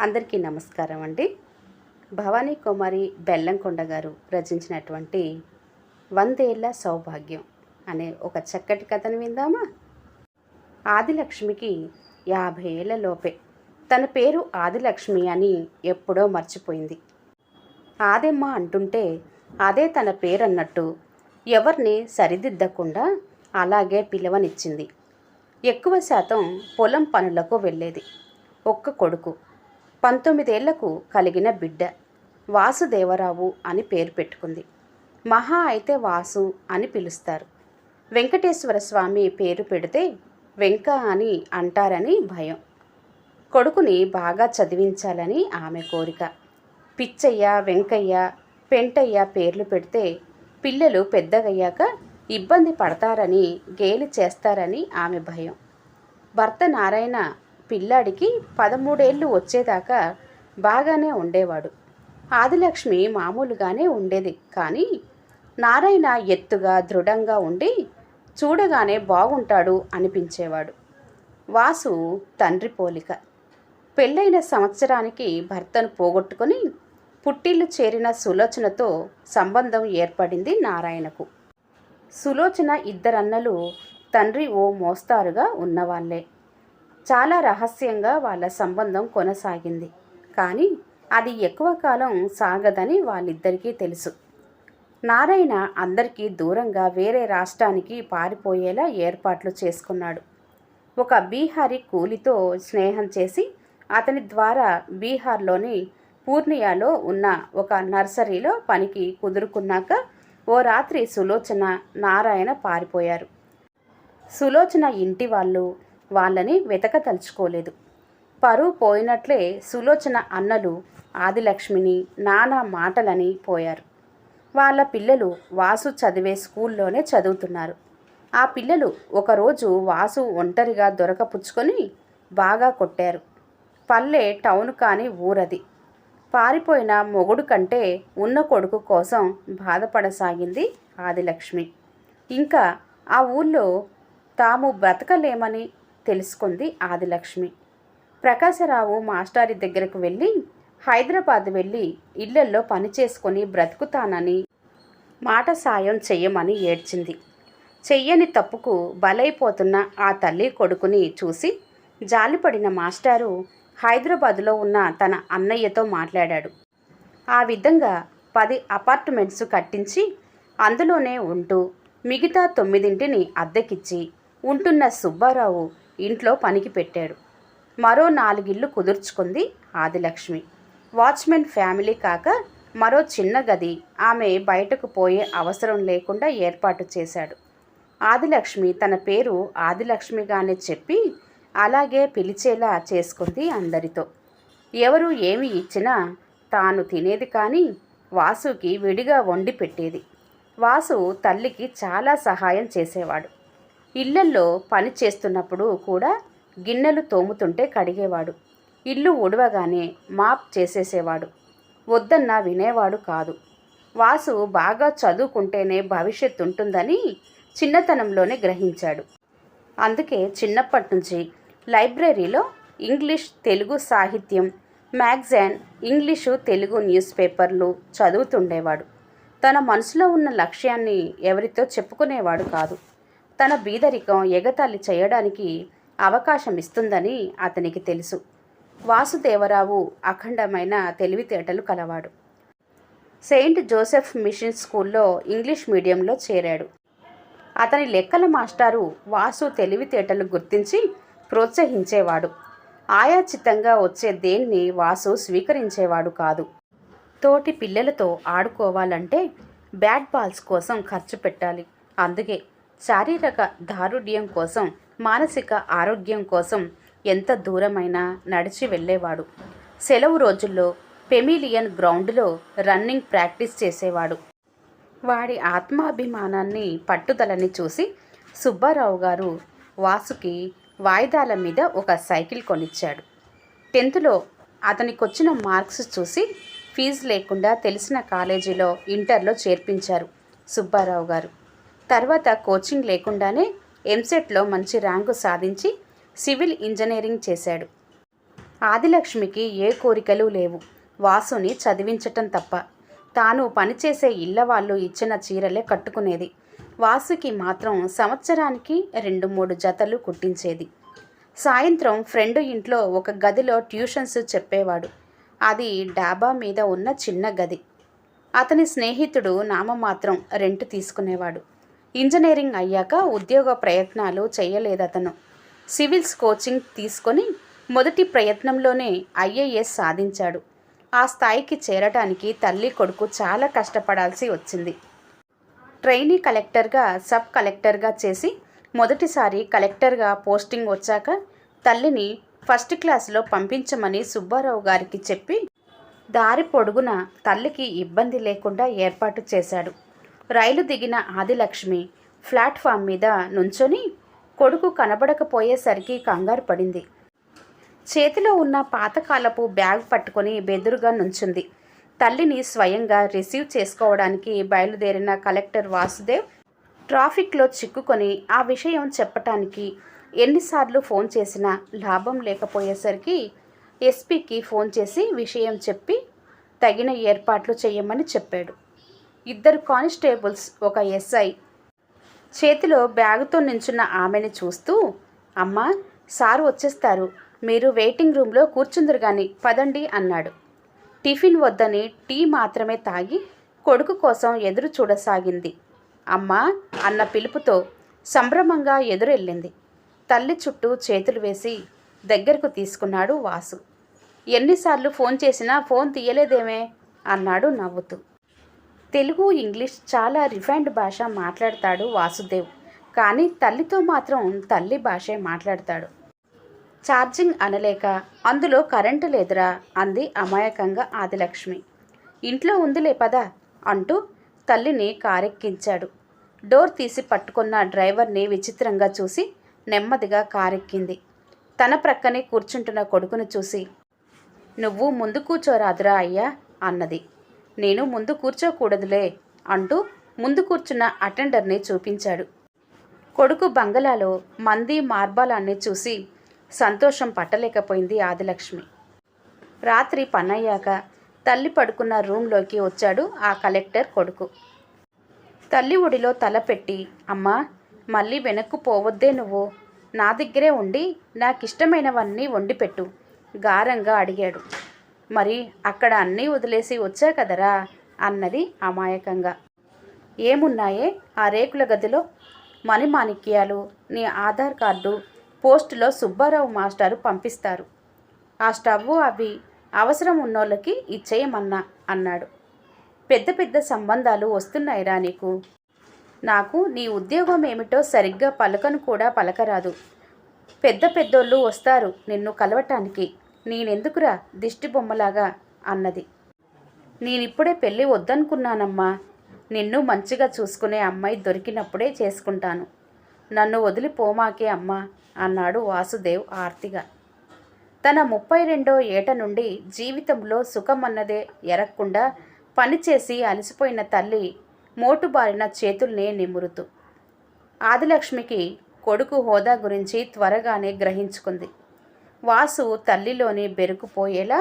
అందరికీ నమస్కారం అండి. భవానీ కుమారి బెల్లంకొండ గారు రచించినటువంటి వందేళ్ళ సౌభాగ్యం అనే ఒక చక్కటి కథను విందామా? ఆదిలక్ష్మికి యాభై ఏళ్ళ లోపే. తన పేరు ఆదిలక్ష్మి అని ఎప్పుడో మర్చిపోయింది. ఆదెమ్మ అంటుంటే అదే తన పేరన్నట్టు ఎవరిని సరిదిద్దకుండా అలాగే పిలవనిచ్చింది. ఎక్కువ శాతం పొలం పనులకు వెళ్ళేది ఒక్క కొడుకు. పంతొమ్మిదేళ్ళకు కలిగిన బిడ్డ. వాసుదేవరావు అని పేరు పెట్టుకుంది. మహా అయితే వాసు అని పిలుస్తారు. వెంకటేశ్వర స్వామి పేరు పెడితే వెంక అని అంటారని భయం. కొడుకుని బాగా చదివించాలని ఆమె కోరిక. పిచ్చయ్య వెంకయ్య పెంటయ్య పేర్లు పెడితే పిల్లలు పెద్దగయ్యాక ఇబ్బంది పడతారని గేలి చేస్తారని ఆమె భయం. భర్త నారాయణ పిల్లాడికి పదమూడేళ్ళు వచ్చేదాకా బాగానే ఉండేవాడు. ఆదిలక్ష్మి మామూలుగానే ఉండేది. కానీ నారాయణ ఎత్తుగా దృఢంగా ఉండి చూడగానే బాగుంటాడు అనిపించేవాడు. వాసు తండ్రి పోలిక. పెళ్ళైన సంవత్సరానికి భర్తను పోగొట్టుకొని పుట్టిల్లు చేరిన సులోచనతో సంబంధం ఏర్పడింది నారాయణకు. సులోచన ఇద్దరన్నలు తండ్రి ఓ మోస్తారుగా ఉన్నవాళ్ళే. చాలా రహస్యంగా వాళ్ళ సంబంధం కొనసాగింది. కానీ అది ఎక్కువ కాలం సాగదని వాళ్ళిద్దరికీ తెలుసు. నారాయణ అందరికీ దూరంగా వేరే రాష్ట్రానికి పారిపోయేలా ఏర్పాట్లు చేసుకున్నాడు. ఒక బీహారీ కూలితో స్నేహం చేసి అతని ద్వారా బీహార్లోని పూర్ణియాలో ఉన్న ఒక నర్సరీలో పనికి కుదురుకున్నాక ఓ రాత్రి సులోచన నారాయణ పారిపోయారు. సులోచన ఇంటి వాళ్ళు వాళ్ళని వెతకదలుచుకోలేదు పరువు పోయినట్లే సులోచన అన్నలు ఆదిలక్ష్మిని నానా మాటలని పోయారు. వాళ్ళ పిల్లలు వాసు చదివే స్కూల్లోనే చదువుతున్నారు. ఆ పిల్లలు ఒకరోజు వాసు ఒంటరిగా దొరకపుచ్చుకొని బాగా కొట్టారు. పల్లె టౌన్ కాని ఊరది. పారిపోయిన మొగుడు కంటే ఉన్న కొడుకు కోసం బాధపడసాగింది ఆదిలక్ష్మి. ఇంకా ఆ ఊళ్ళో తాము బ్రతకలేమని తెలుసుకుంది ఆదిలక్ష్మి. ప్రకాశరావు మాస్టారి దగ్గరకు వెళ్ళి హైదరాబాద్ వెళ్ళి ఇళ్ళల్లో పని చేసుకొని బ్రతుకుతానని మాట సాయం చెయ్యమని ఏడ్చింది. చెయ్యని తప్పుకు బలైపోతున్న ఆ తల్లి కొడుకుని చూసి జాలిపడిన మాస్టారు హైదరాబాదులో ఉన్న తన అన్నయ్యతో మాట్లాడాడు. ఆ విధంగా పది అపార్ట్మెంట్స్ కట్టించి అందులోనే ఉంటూ మిగతా తొమ్మిదింటిని అద్దెకిచ్చి ఉంటున్న సుబ్బారావు ఇంట్లో పనికి పెట్టాడు. మరో నాలుగిళ్ళు కుదుర్చుకుంది ఆదిలక్ష్మి. వాచ్మెన్ ఫ్యామిలీ కాక మరో చిన్న గది ఆమె బయటకు పోయే అవసరం లేకుండా ఏర్పాటు చేశాడు. ఆదిలక్ష్మి తన పేరు ఆదిలక్ష్మిగానే చెప్పి అలాగే పిలిచేలా చేసుకుంది అందరితో. ఎవరు ఏమి ఇచ్చినా తాను తినేది కానీ వాసుకి విడిగా వండి పెట్టేది. వాసు తల్లికి చాలా సహాయం చేసేవాడు. ఇళ్ళల్లో పని చేస్తున్నప్పుడు కూడా గిన్నెలు తోముతుంటే కడిగేవాడు. ఇల్లు ఉడవగానే మాప్ చేసేసేవాడు. వద్దన్నా వినేవాడు కాదు. వాసు బాగా చదువుకుంటేనే భవిష్యత్తు ఉంటుందని చిన్నతనంలోనే గ్రహించాడు. అందుకే చిన్నప్పటి నుంచి లైబ్రరీలో ఇంగ్లీష్ తెలుగు సాహిత్యం మ్యాగజైన్ ఇంగ్లీషు తెలుగు న్యూస్ పేపర్లు చదువుతుండేవాడు. తన మనసులో ఉన్న లక్ష్యాన్ని ఎవరితో చెప్పుకునేవాడు కాదు. తన బీదరికం ఎగతాళి చేయడానికి అవకాశం ఇస్తుందని అతనికి తెలుసు. వాసుదేవరావు అఖండమైన తెలివితేటలు కలవాడు. సెయింట్ జోసెఫ్ మిషన్ స్కూల్లో ఇంగ్లీష్ మీడియంలో చేరాడు. అతని లెక్కల మాస్టారు వాసు తెలివితేటలు గుర్తించి ప్రోత్సహించేవాడు. ఆయాచితంగా వచ్చే దేన్ని వాసు స్వీకరించేవాడు కాదు. తోటి పిల్లలతో ఆడుకోవాలంటే బ్యాట్ బాల్స్ కోసం ఖర్చు పెట్టాలి. అందుకే శారీరక దారుఢ్యం కోసం మానసిక ఆరోగ్యం కోసం ఎంత దూరమైనా నడిచి వెళ్ళేవాడు. సెలవు రోజుల్లో పెమిలియన్ గ్రౌండ్లో రన్నింగ్ ప్రాక్టీస్ చేసేవాడు. వాడి ఆత్మాభిమానాన్ని పట్టుదలని చూసి సుబ్బారావు గారు వాసుకి వాయిదాల మీద ఒక సైకిల్ కొనిచ్చాడు. టెన్త్లో అతనికొచ్చిన మార్క్స్ చూసి ఫీజు లేకుండా తెలిసిన కాలేజీలో ఇంటర్లో చేర్పించారు సుబ్బారావు గారు. తర్వాత కోచింగ్ లేకుండానే ఎంసెట్లో మంచి ర్యాంకు సాధించి సివిల్ ఇంజనీరింగ్ చేశాడు. ఆదిలక్ష్మికి ఏ కోరికలు లేవు. వాసుని చదివించటం తప్ప. తాను పనిచేసే ఇళ్ళ వాళ్ళు ఇచ్చిన చీరలే కట్టుకునేది. వాసుకి మాత్రం సంవత్సరానికి రెండు మూడు జతలు కుట్టించేది. సాయంత్రం ఫ్రెండ్ ఇంట్లో ఒక గదిలో ట్యూషన్స్ చెప్పేవాడు. అది డాబా మీద ఉన్న చిన్న గది. అతని స్నేహితుడు నామమాత్రం రెంట్ తీసుకునేవాడు. ఇంజనీరింగ్ అయ్యాక ఉద్యోగ ప్రయత్నాలు చేయలేదతను. సివిల్స్ కోచింగ్ తీసుకొని మొదటి ప్రయత్నంలోనే ఐఏఎస్ సాధించాడు. ఆ స్థాయికి చేరటానికి తల్లి కొడుకు చాలా కష్టపడాల్సి వచ్చింది. ట్రైనీ కలెక్టర్గా సబ్ కలెక్టర్గా చేసి మొదటిసారి కలెక్టర్గా పోస్టింగ్ వచ్చాక తల్లిని ఫస్ట్ క్లాస్లో పంపించమని సుబ్బారావు గారికి చెప్పి దారి పొడుగున తల్లికి ఇబ్బంది లేకుండా ఏర్పాటు చేశాడు. రైలు దిగిన ఆదిలక్ష్మి ప్లాట్ఫామ్ మీద నుంచొని కొడుకు కనబడకపోయేసరికి కంగారు పడింది. చేతిలో ఉన్న పాతకాలపు బ్యాగ్ పట్టుకొని బెదురుగా నుంచుంది. తల్లిని స్వయంగా రిసీవ్ చేసుకోవడానికి బయలుదేరిన కలెక్టర్ వాసుదేవ్ ట్రాఫిక్లో చిక్కుకొని ఆ విషయం చెప్పటానికి ఎన్నిసార్లు ఫోన్ చేసినా లాభం లేకపోయేసరికి ఎస్పీకి ఫోన్ చేసి విషయం చెప్పి తగిన ఏర్పాట్లు చేయమని చెప్పాడు. ఇద్దరు కానిస్టేబుల్స్ ఒక ఎస్ఐ. చేతిలో బ్యాగుతో నించున్న ఆమెని చూస్తూ అమ్మా సార్ వచ్చేస్తారు. మీరు వెయిటింగ్ రూమ్లో కూర్చుందరు కానీ పదండి అన్నాడు. టిఫిన్ వద్దని టీ మాత్రమే తాగి కొడుకు కోసం ఎదురు చూడసాగింది. అమ్మా అన్న పిలుపుతో సంభ్రమంగా ఎదురెళ్ళింది. తల్లి చుట్టూ చేతులు వేసి దగ్గరకు తీసుకున్నాడు వాసు. ఎన్నిసార్లు ఫోన్ చేసినా ఫోన్ తీయలేదేమే అన్నాడు నవ్వుతూ. తెలుగు ఇంగ్లీష్ చాలా రిఫైన్డ్ భాష మాట్లాడతాడు వాసుదేవ్. కానీ తల్లితో మాత్రం తల్లి భాషే మాట్లాడతాడు. ఛార్జింగ్ అనలేక అందులో కరెంటు లేదురా అంది అమాయకంగా ఆదిలక్ష్మి. ఇంట్లో ఉందిలే పద అంటూ తల్లిని కారెక్కించాడు. డోర్ తీసి పట్టుకున్న డ్రైవర్ని విచిత్రంగా చూసి నెమ్మదిగా కారెక్కింది. తన ప్రక్కనే కూర్చుంటున్న కొడుకును చూసి నువ్వు ముందు కూర్చోరాదురా అయ్యా అన్నది. నేను ముందు కూర్చోకూడదులే అంటూ ముందు కూర్చున్న అటెండర్ని చూపించాడు. కొడుకు బంగళాలో మంది మార్బాలాన్ని చూసి సంతోషం పట్టలేకపోయింది ఆదిలక్ష్మి. రాత్రి పనయ్యాక తల్లి పడుకున్న రూంలోకి వచ్చాడు ఆ కలెక్టర్ కొడుకు. తల్లి ఒడిలో తల పెట్టి అమ్మా మళ్ళీ వెనక్కు పోవద్దే నువ్వు. నా దగ్గరే ఉండి నాకిష్టమైనవన్నీ వండిపెట్టు గారంగా అడిగాడు. మరి అక్కడ అన్నీ వదిలేసి వచ్చా కదరా? అన్నది అమాయకంగా. ఏమున్నాయే ఆ రేకుల గదిలో? మణిమాణిక్యాలు నీ ఆధార్ కార్డు పోస్టులో సుబ్బారావు మాస్టారు పంపిస్తారు. ఆ స్టవ్ అవి అవసరం ఉన్నోళ్ళకి ఇచ్చేయమన్నా అన్నాడు. పెద్ద పెద్ద సంబంధాలు వస్తున్నాయిరా నీకు? నాకు నీ ఉద్యోగం ఏమిటో సరిగ్గా పలకను కూడా పలకరాదు. పెద్ద పెద్దోళ్ళు వస్తారు నిన్ను కలవటానికి. నేనెందుకురా దిష్టి బొమ్మలాగా అన్నది. నేనిప్పుడే పెళ్ళి వద్దనుకున్నానమ్మా. నిన్ను మంచిగా చూసుకునే అమ్మాయి దొరికినప్పుడే చేసుకుంటాను. నన్ను వదిలిపోమాకే అమ్మా అన్నాడు వాసుదేవ్ ఆర్తిగా. తన ముప్పై రెండో ఏట నుండి జీవితంలో సుఖమన్నదే ఎరక్కుండా పనిచేసి అలసిపోయిన తల్లి మోటుబారిన చేతుల్నే నిమురుతూ. ఆదిలక్ష్మికి కొడుకు హోదా గురించి త్వరగానే గ్రహించుకుంది. వాసు తల్లిలోని బెరుకుపోయేలా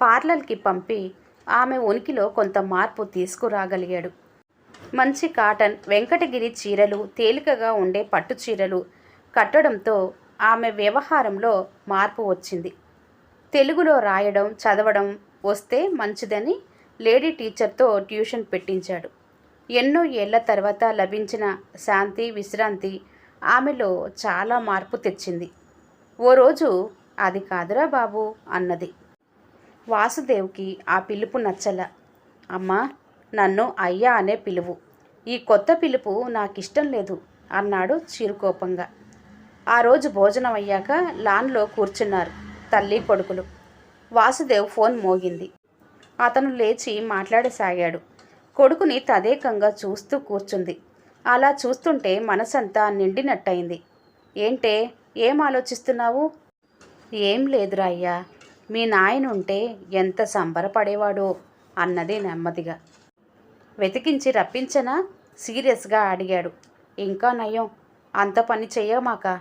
పార్లర్కి పంపి ఆమె ఉనికిలో కొంత మార్పు తీసుకురాగలిగాడు. మంచి కాటన్ వెంకటగిరి చీరలు తేలికగా ఉండే పట్టు చీరలు కట్టడంతో ఆమె వ్యవహారంలో మార్పు వచ్చింది. తెలుగులో రాయడం చదవడం వస్తే మంచిదని లేడీ టీచర్తో ట్యూషన్ పెట్టించాడు. ఎన్నో ఏళ్ళ తర్వాత లభించిన శాంతి విశ్రాంతి ఆమెలో చాలా మార్పు తెచ్చింది. ఓ రోజు అది కాదురా బాబు అన్నది. వాసుదేవ్కి ఆ పిలుపు నచ్చల. అమ్మా నన్ను అయ్యా అనే పిలువు. ఈ కొత్త పిలుపు నాకిష్టం లేదు అన్నాడు చిరుకోపంగా. ఆ రోజు భోజనం అయ్యాక లాన్లో కూర్చున్నారు తల్లి కొడుకులు. వాసుదేవ్ ఫోన్ మోగింది. అతను లేచి మాట్లాడసాగాడు. కొడుకుని తదేకంగా చూస్తూ కూర్చుంది. అలా చూస్తుంటే మనసంతా నిండినట్టయింది. ఏంటే? ఏం ఆలోచిస్తున్నావు? ఏం లేదురా అయ్యా. మీ నాయన ఉంటే ఎంత సంబరపడేవాడో అన్నది నెమ్మదిగా. వెతికించి రప్పించనా? సీరియస్గా అడిగాడు. ఇంకా నయం. అంత పని చెయ్యమాక?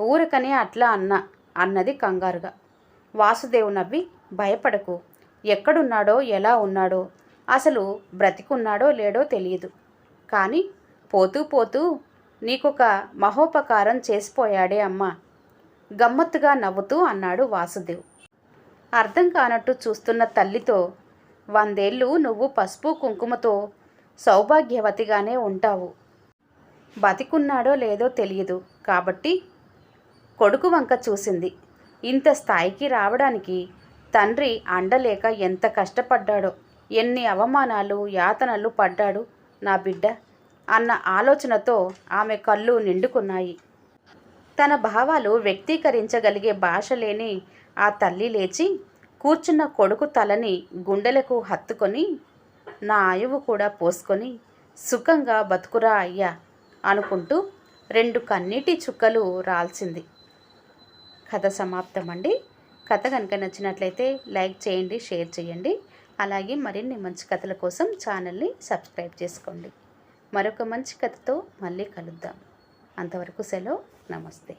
ఊరకనే అట్లా అన్న అన్నది కంగారుగా. వాసుదేవు నవ్వి భయపడకు. ఎక్కడున్నాడో ఎలా ఉన్నాడో అసలు బ్రతికున్నాడో లేడో తెలియదు. కానీ పోతూ పోతూ నీకొక మహోపకారం చేసిపోయాడే అమ్మా. గమ్మత్తుగా నవ్వుతూ అన్నాడు వాసుదేవ్. అర్థం కానట్టు చూస్తున్న తల్లితో వందేళ్ళు నువ్వు పసుపు కుంకుమతో సౌభాగ్యవతిగానే ఉంటావు. బతికున్నాడో లేదో తెలియదు కాబట్టి కొడుకు వంక చూసింది. ఇంత స్థాయికి రావడానికి తండ్రి అండలేక ఎంత కష్టపడ్డాడో ఎన్ని అవమానాలు యాతనలు పడ్డాడు నా బిడ్డ. అన్న ఆలోచనతో ఆమె కళ్ళు నిండుకున్నాయి. తన భావాలు వ్యక్తీకరించగలిగే భాష లేని ఆ తల్లి లేచి కూర్చున్న కొడుకు తలని గుండెలకు హత్తుకొని నా ఆయువు కూడా పోసుకొని సుఖంగా బతుకురా అయ్యా అనుకుంటూ రెండు కన్నీటి చుక్కలు రాల్చింది. కథ సమాప్తం అండి కథ కనుక నచ్చినట్లయితే లైక్ చేయండి షేర్ చేయండి. అలాగే మరిన్ని మంచి కథల కోసం ఛానల్ని సబ్స్క్రైబ్ చేసుకోండి. మరొక మంచి కథతో మళ్ళీ కలుద్దాం. అంతవరకు సెలవు. నమస్తే.